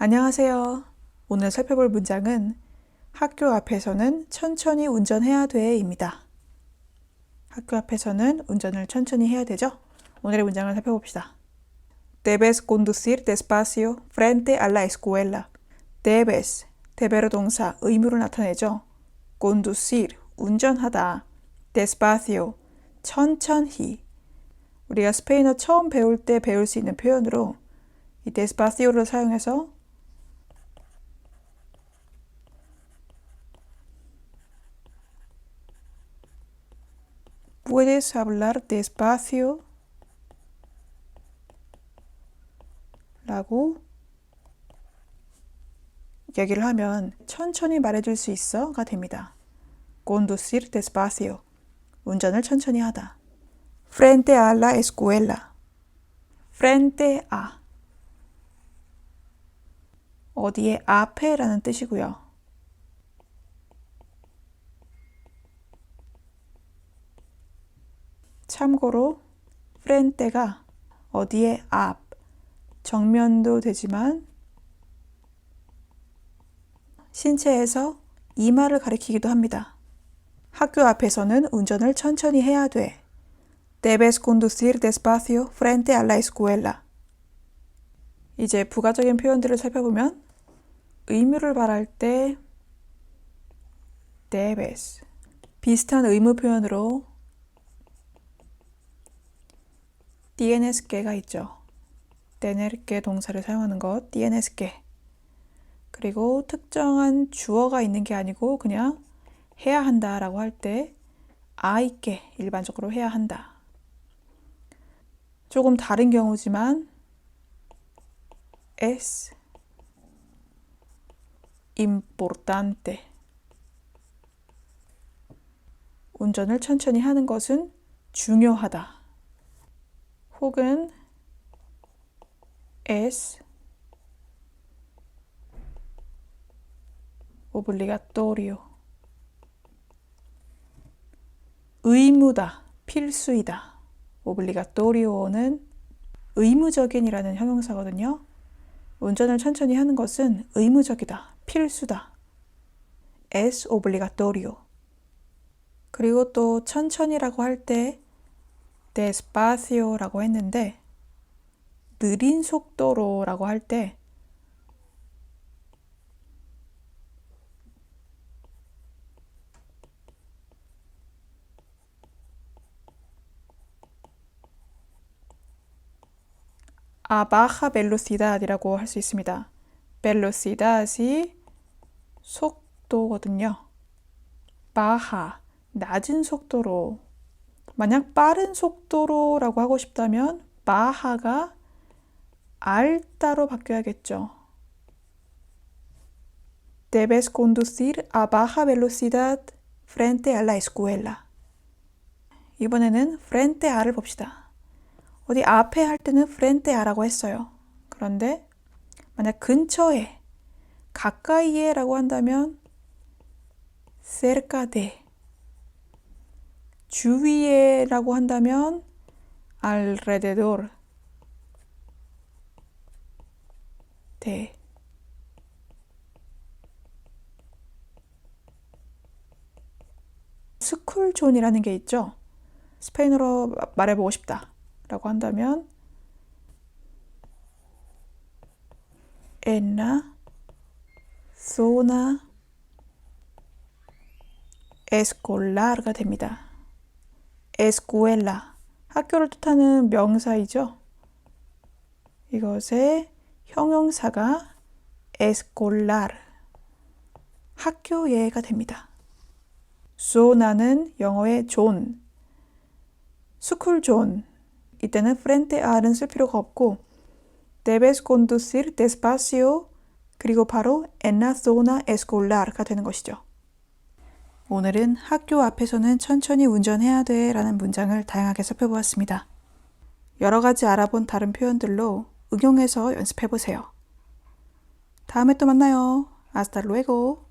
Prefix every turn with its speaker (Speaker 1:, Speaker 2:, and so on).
Speaker 1: 안녕하세요. 오늘 살펴볼 문장은 학교 앞에서는 천천히 운전해야 돼입니다. 학교 앞에서는 운전을 천천히 해야 되죠? 오늘의 문장을 살펴봅시다. Debes conducir despacio frente a la escuela. Debes, 대베르 동사, 의무를 나타내죠. Conducir, 운전하다. Despacio, 천천히. 우리가 스페인어 처음 배울 때 배울 수 있는 표현으로 이 despacio를 사용해서 Puedes hablar despacio 라고 얘기를 하면 천천히 말해줄 수 있어가 됩니다. Conducir despacio. 운전을 천천히 하다. Frente a la escuela. Frente a. 어디에 앞에라는 뜻이고요. 참고로 frente가 어디에 앞, 정면도 되지만 신체에서 이마를 가리키기도 합니다. 학교 앞에서는 운전을 천천히 해야 돼. Debes conducir despacio frente a la escuela. 이제 부가적인 표현들을 살펴보면 의무를 말할 때 debes 비슷한 의무 표현으로 que가 있죠. que 동사를 사용하는 것 que 그리고 특정한 주어가 있는 게 아니고 그냥 해야 한다라고 할때 que 일반적으로 해야 한다. 조금 다른 경우지만 es importante. 운전을 천천히 하는 것은 중요하다. 혹은 es obligatorio. 의무다, 필수이다. obligatorio는 의무적인이라는 형용사거든요. 운전을 천천히 하는 것은 의무적이다, 필수다. es obligatorio. 그리고 또 천천히라고 할 때 despacio라고 했는데 느린 속도로라고 할 때 a baja velocidad이라고 할 수 있습니다. velocidad이 속도거든요. baja, 낮은 속도로. 만약 빠른 속도로라고 하고 싶다면 baja가 alta로 바뀌어야겠죠. Debes conducir a baja velocidad frente a la escuela. 이번에는 frente a를 봅시다. 어디 앞에 할 때는 frente a라고 했어요. 그런데 만약 근처에, 가까이에라고 한다면 cerca de, 주위에라고 한다면 alrededor de. 스쿨존이라는 게 있죠. 스페인어로 말해보고 싶다. 라고 한다면 la zona escolar가 됩니다. Escuela 학교를 뜻하는 명사이죠. 이것의 형용사가 escolar 학교예가 됩니다. zona는 영어의 존, 스쿨 존 이때는 frente a는 쓸 필요가 없고 debes conducir despacio 그리고 바로 la zona escolar가 되는 것이죠. 오늘은 학교 앞에서는 천천히 운전해야 돼 라는 문장을 다양하게 살펴보았습니다. 여러 가지 알아본 다른 표현들로 응용해서 연습해 보세요. 다음에 또 만나요. Hasta luego.